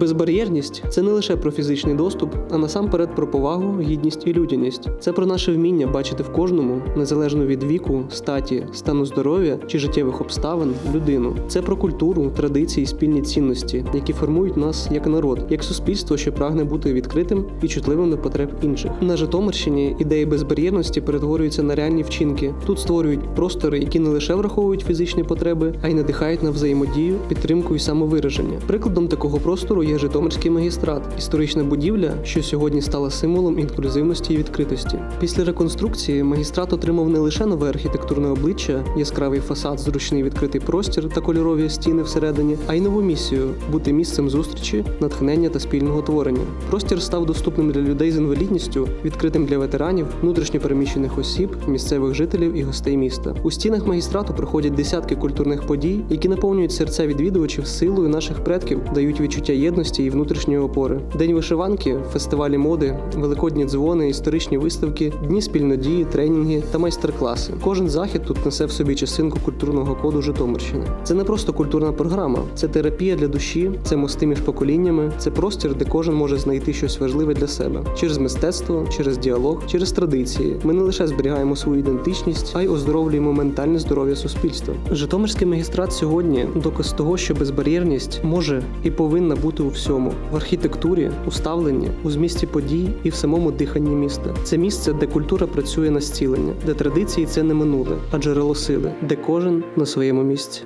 Безбар'єрність це не лише про фізичний доступ, а насамперед про повагу, гідність і людяність. Це про наше вміння бачити в кожному, незалежно від віку, статі, стану здоров'я чи життєвих обставин, людину. Це про культуру, традиції, спільні цінності, які формують нас як народ, як суспільство, що прагне бути відкритим і чутливим до потреб інших. На Житомирщині ідеї безбар'єрності перетворюються на реальні вчинки. Тут створюють простори, які не лише враховують фізичні потреби, а й надихають на взаємодію, підтримку і самовираження. Прикладом такого простору є Житомирський магістрат, історична будівля, що сьогодні стала символом інклюзивності і відкритості. Після реконструкції магістрат отримав не лише нове архітектурне обличчя, яскравий фасад, зручний відкритий простір та кольорові стіни всередині, а й нову місію бути місцем зустрічі, натхнення та спільного творення. Простір став доступним для людей з інвалідністю, відкритим для ветеранів, внутрішньопереміщених осіб, місцевих жителів і гостей міста. У стінах магістрату проходять десятки культурних подій, які наповнюють серця відвідувачів силою наших предків, дають відчуття єдності і внутрішньої опори. День вишиванки, фестивалі моди, великодні дзвони, історичні виставки, дні спільнодії, тренінги та майстер-класи. Кожен захід тут несе в собі частинку культурного коду Житомирщини. Це не просто культурна програма, це терапія для душі, це мости між поколіннями, це простір, де кожен може знайти щось важливе для себе через мистецтво, через діалог, через традиції. Ми не лише зберігаємо свою ідентичність, а й оздоровлюємо ментальне здоров'я суспільства. Житомирський магістрат сьогодні доказ того, що безбар'єрність може і повинна бути у всьому в архітектурі, у ставленні, у змісті подій і в самому диханні міста. Це місце, де культура працює на зцілення, де традиції це не минуле, а джерело сили, де кожен на своєму місці.